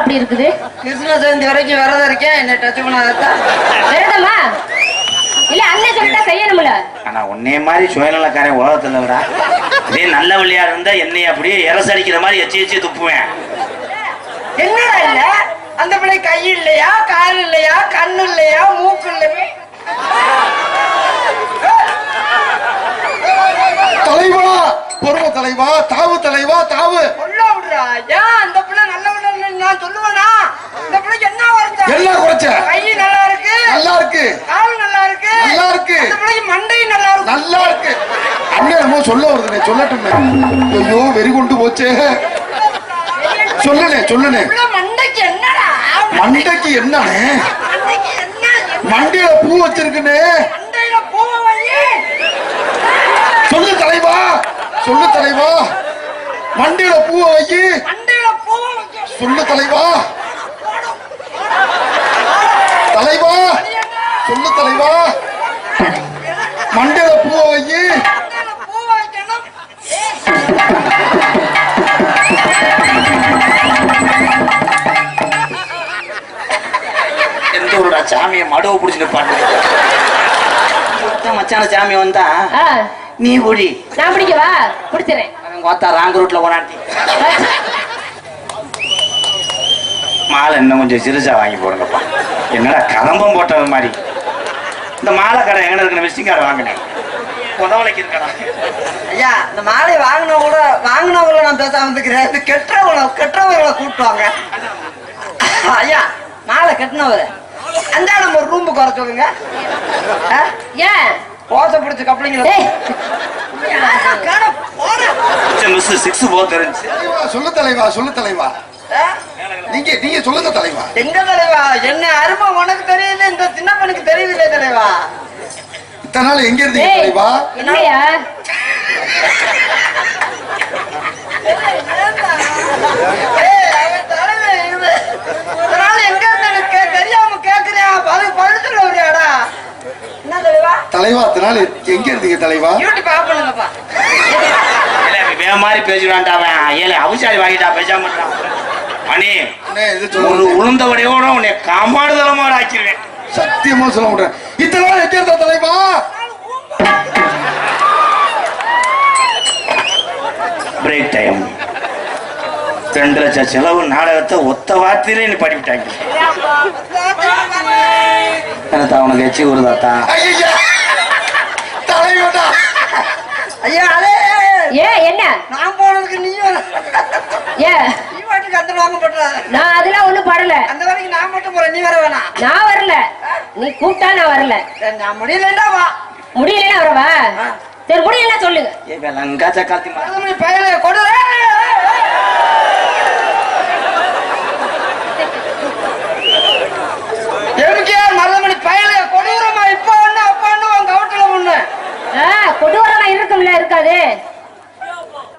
அப்படி இருக்குது? கிருஷ்ண ஜெயந்தி வரைக்கும் விரதம் இருக்கேன். என்ன டச் பண்ணாதான் விரதமா? இல்ல அண்ணன் சொல்லிட்டா செய்யணும்ல. ஆனா உன்னைய மாதிரி சுயநலக்காரன் உலகத்துல விடா இதே நல்ல விளையா இருந்தா என்னை அப்படியே எரசடிக்கிற மாதிரி எச்சி எச்சி துப்புவேன். என்னடா இல்ல? அந்த பிள்ளை கை இல்லையா? கால் இல்லையா? கண்ணு இல்லையா? மூக்கு இல்லையா? தலைவா பொறும தலைவா தாவு உள்ள விடுறா ஏன் அந்த பிள்ளை நல்ல பிள்ளை நான் சொல்லுவேனா இந்த பிள்ளைக்கு என்ன வருது குறைச்ச கை நல்லா இருக்கு நல்லா இருக்கு கால் நல்லா இருக்கு நல்லா இருக்கு. அந்த பிள்ளைக்கு மண்டை நல்லா இருக்கு நல்லா இருக்கு அண்ணன் என்னமோ சொல்ல வருதுனே சொல்லட்டுமே ஐயோ வெறி கொண்டு போச்சே. சொல்லுனே சொல்லுனே மண்டைக்கு என்னடா? மண்டைக்கு என்னண்ணே? மண்டைக்கு என்ன? மண்டையில பூ வச்சிருக்குனே மண்டையில பூவை வை சொல்லு தலைவா. சொல்லு தலைவா. மண்டையில பூவை வை மண்டையில வைக்க. சொல்லு தலைவா. சொல்லு தலைவா. மண்டையில பூவை வை மண்டையில பூவை வைக்கணும் எந்த ஊருடா சாமியை மடுவை பிடிச்சி நிப்பாட்டு மச்சான சாமி வந்தா நீ ஒழி நான் பிடிக்கவா பிடிச்சிடறேன் அவன் கோத்தா ராங் ரூட்ல போனாட்டி மாலை இன்னும் கொஞ்சம் சிறுசா வாங்கி போடுங்கப்பா. என்னடா கதம்பம் போட்டவன் மாதிரி. இந்த மாலை கடை எங்க இருக்கிற விசிட்டிங் கார்டு வாங்கினேன். புதவலைக்கு இருக்கடா ஐயா இந்த மாலை வாங்கினவங்க கூட வாங்கினவங்கள நான் பேசாம வந்துக்கிறேன் இது கெட்டவங்கள கெட்டவர்களை கூப்பிட்டுவாங்க ஐயா மாலை கட்டினவர். அந்த நம்ம ஒரு ரூம் குறை சொல்லுங்க ஆ? ஏன்? ஓசை பிடிச்ச கப்பலிங்க. டேய் மிஸ் சிக்ஸ் போ தெரிஞ்சு. தலைவா, சொல்லு தலைவா சொல்லு தலைவா. நீங்க நீங்க சொல்லுங்க தலைவா. எங்க தலைவா? என்ன அருமை உனக்கு தெரியுது இந்த சின்ன பொண்ணுக்கு தெரியுது தலைவா இத்தனை நாள் எங்க இருந்தீங்க டேய் தலைவா இல்லையா ஏய், அவன் தலைவன் இது. இதனால எங்க இருந்து எனக்கு கே- தெரியாம பழுத்துல வரியாடா என்ன தலைவா? தலைவா இத்தனை நாள் எங்க இருந்தீங்க தலைவா? யூடியூப் ஆஃப் பண்ணுங்கப்பா வே மாதிரி பேசுவான்டா அவன். ஏழை அவிச்சாரி வாங்கிட்டா பேசாம இருக்கான். மணி அண்ணே, ஒரு உளுந்தவடையோட உன்னை ஆக்கிடுவேன் சத்தியமா சொல்ல மாட்டேன். இத்தனை நாள் எங்க இருந்தா தலைவா? பிரேக் டைம் ரெண்டு லட்சம் செலவு நாடகத்தை ஒத்த வார்த்தையிலே நீ படிவிட்டாங்க அவனுக்கு எச்சி வருதாத்தா ஐயா தலைவா ஐயா ஏன் என்ன? நான் போனதுக்கு நீ ஏன் நீ வாட்டுக்கு அந்த வாங்க போட்டுற நான் அதெல்லாம் ஒண்ணும் படல. அந்த வரைக்கும் நான் மட்டும் போறேன். நீ வர வேணாம் நான் வரல. நீ கூப்பிட்டா நான் வரல. நான் முடியலண்டா வா. முடியலன்னா வரவா சரி முடியலன்னா சொல்லுங்க. ஏ வெலங்கா சக்காத்தி மா- மருதமணி பயலை கொடு.